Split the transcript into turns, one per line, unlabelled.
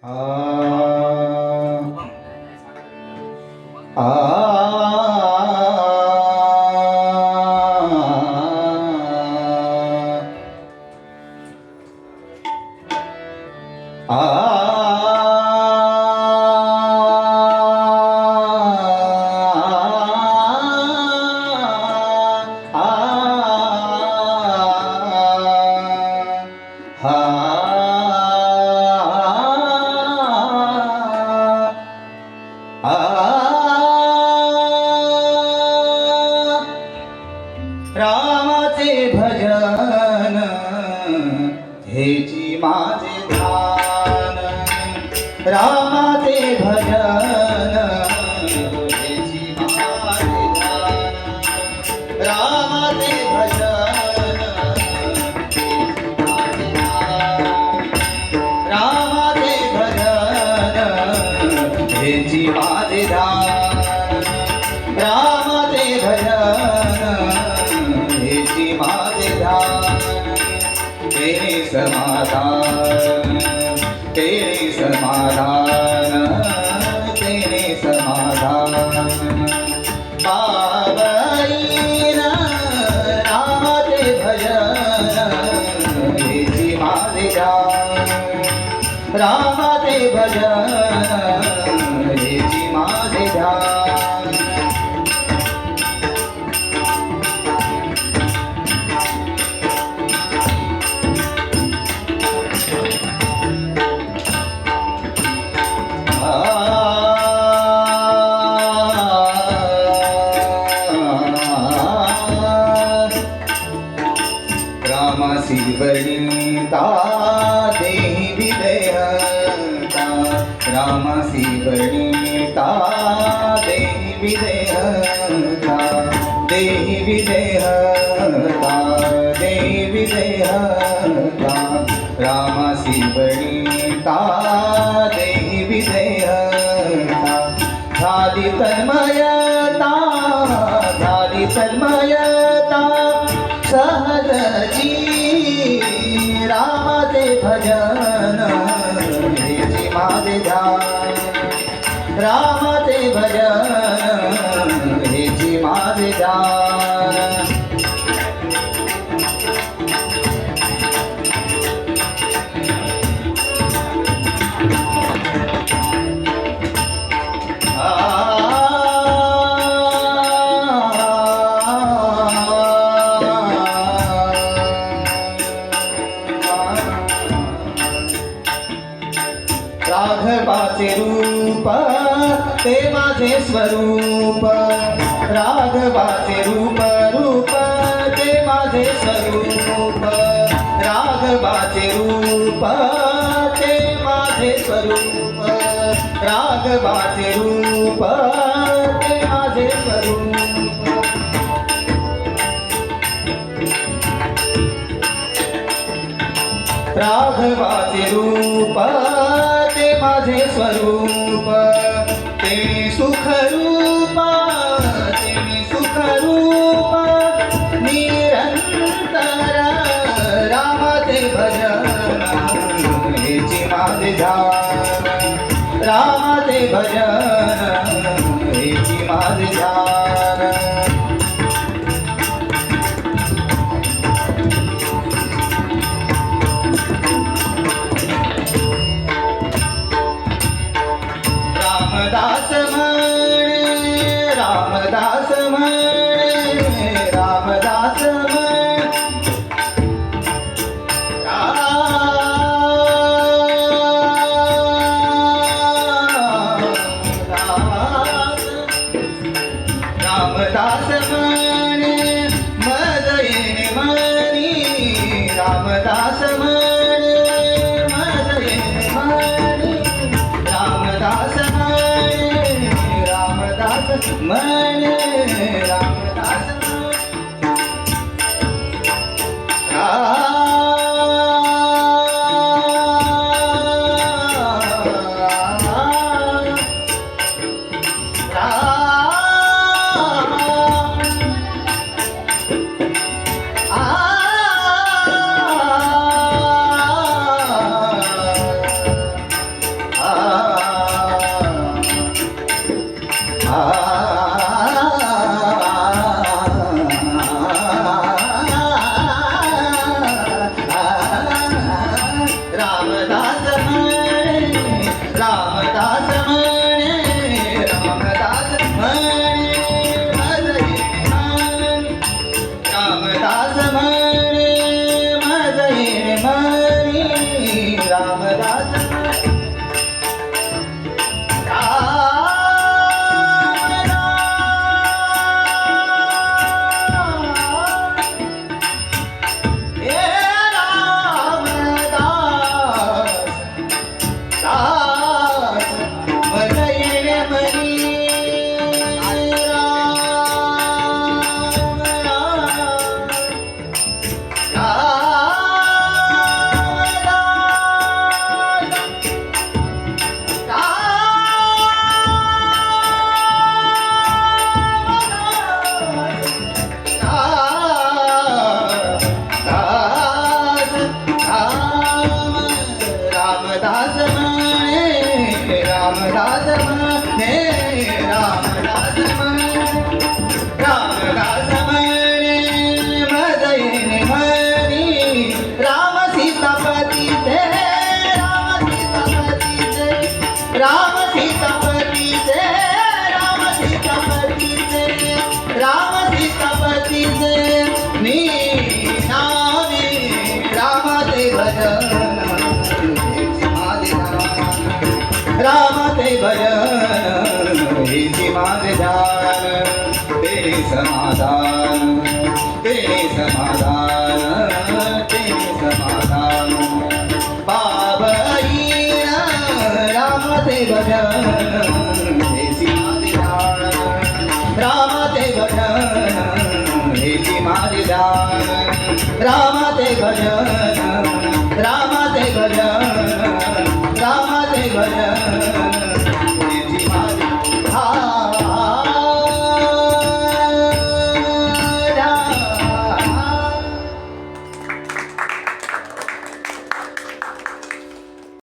啊。रामाचे भजन हेची माझे ध्यान रामाचे भजन हेची माझे ध्यान रामाचे भजन रामाचे भजन हेची माझे ध्यान समाधान तेरे समाधान तेरे समाधान बाबाईन रामाचे भजन हेची माझे ध्यान रामाचे भजन तामसी वर्णिता देहि देहता देहि देहता देहि देहता रामसी वर्णिता देहि देहता झाली तन्मयता हेची माझे भजन राघवाचे रूप ते माझे स्वरूप. राघवाचे रूप रूप ते माझे स्वरूप. राघवाचे रूप ते माझे स्वरूप. राघवाचे रूप ते माझे स्वरूप. राघवाचे रूप माझे स्वरूप ते सुखरूप ते सुख रूप निरंतर रामाचे भजन हेची माझे ध्यान रामाचे भजन हेची माझे ध्यान. देवानी रामदास भजन हेची माझे ध्यान तेने समाधान तेने समाधान तेने समाधान. पावई राम ते भजन हेची माझे ध्यान राम ते भजन हेची माझे ध्यान राम ते भजन.